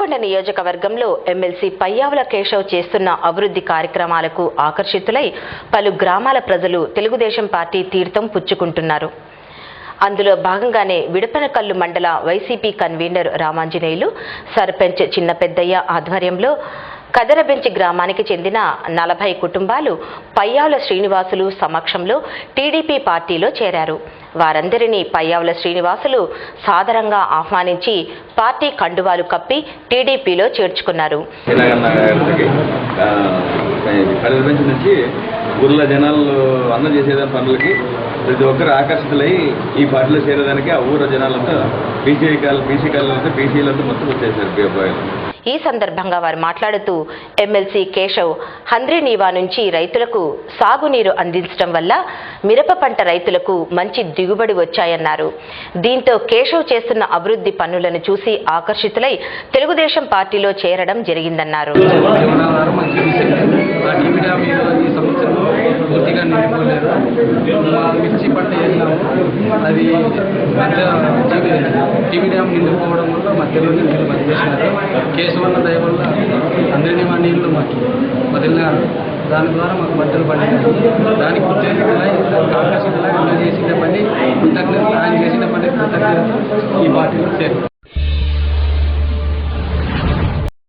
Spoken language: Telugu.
ఉరవకొండ నియోజకవర్గంలో ఎమ్మెల్సీ పయ్యావుల కేశవ్ చేస్తున్న అభివృద్ధి కార్యక్రమాలకు ఆకర్షితులై పలు గ్రామాల ప్రజలు తెలుగుదేశం పార్టీ తీర్థం పుచ్చుకుంటున్నారు. అందులో భాగంగానే విడపనకల్లు మండల వైసీపీ కన్వీనర్ రామాంజనేయులు సర్పంచ్ చిన్న పెద్దయ్య ఆధ్వర్యంలో కదరబెంచి గ్రామానికి చెందిన నలభై కుటుంబాలు పయ్యావుల శ్రీనివాసులు సమక్షంలో టీడీపీ పార్టీలో చేరారు. వారందరినీ పయ్యావుల శ్రీనివాసులు సాదరంగా ఆహ్వానించి పార్టీ కండువాలు కప్పి టీడీపీలో చేర్చుకున్నారు. నుంచి ఊర్లో జనాలు అందం చేసేదాని పనులకి ప్రతి ఒక్కరు ఆకర్షితులై ఈ పార్టీలో చేరేదానికి ఆ ఊర జనాలంతా బీసీ కాలు బీసీ కాలంలో బీసీలంతా మొత్తం వచ్చేసారు. బీ అబ్బాయిలు ఈ సందర్భంగా వారు మాట్లాడుతూ ఎమ్మెల్సీ కేశవ్ హంద్రీనీవా నుంచి రైతులకు సాగునీరు అందించడం వల్ల మిరప పంట రైతులకు మంచి దిగుబడి వచ్చాయన్నారు. దీంతో కేశవ్ చేస్తున్న అభివృద్ధి పనులను చూసి ఆకర్షితులై తెలుగుదేశం పార్టీలో చేరడం జరిగిందన్నారు జీవనాధారం మంచి విషయం ఆ టీవీ డ్యామ్ ఈ రోజు ఈ సంవత్సరం పూర్తిగా నిండిపోలేదు మా మిర్చి పంట వేసినాము అది మధ్య టీవీ టీవీ డ్యామ్ నిండిపోవడం వల్ల మధ్యలోనే నీళ్ళు పనిచేసినారు కేశవన్న దయ వల్ల అందరినీ మా నీళ్ళు మాకు వదిలినారు. దాని ద్వారా మాకు మధ్యలో పండినాయి దానికి కృతజ్ఞతలై ఆకర్షితులై చేసిన పని కృతజ్ఞత ఆయన చేసిన పని కృతజ్ఞత ఈ పార్టీలో చేరు